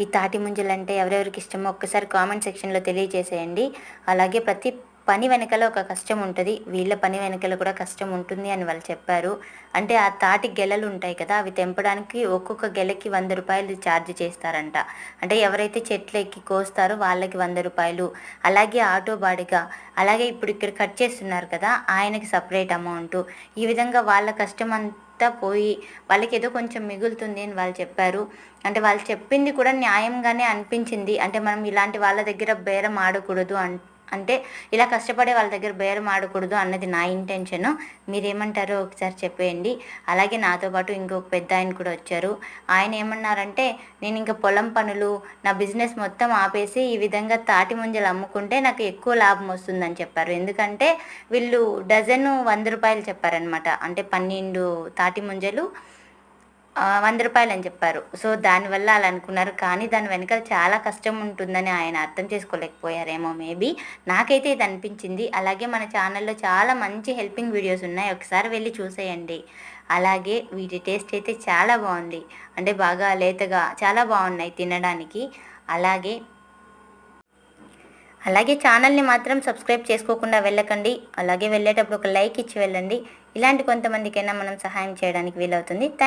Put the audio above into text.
ఈ తాటి ముంజలు అంటే ఎవరెవరికి ఇష్టమో ఒక్కసారి కామెంట్ సెక్షన్లో తెలియజేసేయండి. అలాగే ప్రతి పని వెనకాల ఒక కష్టం ఉంటుంది. వీళ్ళ పని వెనకాల కూడా కష్టం ఉంటుంది అని వాళ్ళు చెప్పారు. అంటే ఆ తాటి గెలలు ఉంటాయి కదా అవి తెంపడానికి ఒక్కొక్క గెలకి వంద రూపాయలు ఛార్జ్ చేస్తారంట. అంటే ఎవరైతే చెట్లు ఎక్కి కోస్తారో వాళ్ళకి వంద రూపాయలు. అలాగే ఆటో బాడిగా. అలాగే ఇప్పుడు ఇక్కడ కట్ చేస్తున్నారు కదా ఆయనకి సపరేట్ అమౌంట్. ఈ విధంగా వాళ్ళ కష్టం అంత పోయి వాళ్ళకి ఏదో కొంచెం మిగులుతుంది అని వాళ్ళు చెప్పారు. అంటే వాళ్ళు చెప్పింది కూడా న్యాయంగానే అనిపించింది. అంటే మనం ఇలాంటి వాళ్ళ దగ్గర బేరం ఆడకూడదు అంటే ఇలా కష్టపడే వాళ్ళ దగ్గర బేరం ఆడకూడదు అన్నది నా ఇంటెన్షన్ మీరేమంటారో ఒకసారి చెప్పేయండి. అలాగే నాతో పాటు ఇంకొక పెద్ద ఆయన కూడా వచ్చారు. ఆయన ఏమన్నారంటే నేను ఇంకా పొలం పనులు నా బిజినెస్ మొత్తం ఆపేసి ఈ విధంగా తాటి ముంజలు అమ్ముకుంటే నాకు ఎక్కువ లాభం వస్తుందని చెప్పారు. ఎందుకంటే వీళ్ళు డజను వంద రూపాయలు చెప్పారనమాట అంటే పన్నెండు తాటి ముంజలు వంద రూపాయలు అని చెప్పారు. సో దానివల్ల అలా అనుకున్నారు. కానీ దాని వెనకాల చాలా కష్టం ఉంటుందని ఆయన అర్థం చేసుకోలేకపోయారేమో మేబీ. నాకైతే ఇది అనిపించింది. అలాగే మన ఛానల్లో చాలా మంచి హెల్పింగ్ వీడియోస్ ఉన్నాయి. ఒకసారి వెళ్ళి చూసేయండి. అలాగే వీటి టేస్ట్ అయితే చాలా బాగుంది. అంటే బాగా లేతగా చాలా బాగున్నాయి తినడానికి. అలాగే అలాగే ఛానల్ని మాత్రం సబ్స్క్రైబ్ చేసుకోకుండా వెళ్ళకండి. అలాగే వెళ్ళేటప్పుడు ఒక లైక్ ఇచ్చి వెళ్ళండి. ఇలాంటి కొంతమందికైనా మనం సహాయం చేయడానికి వీలవుతుంది.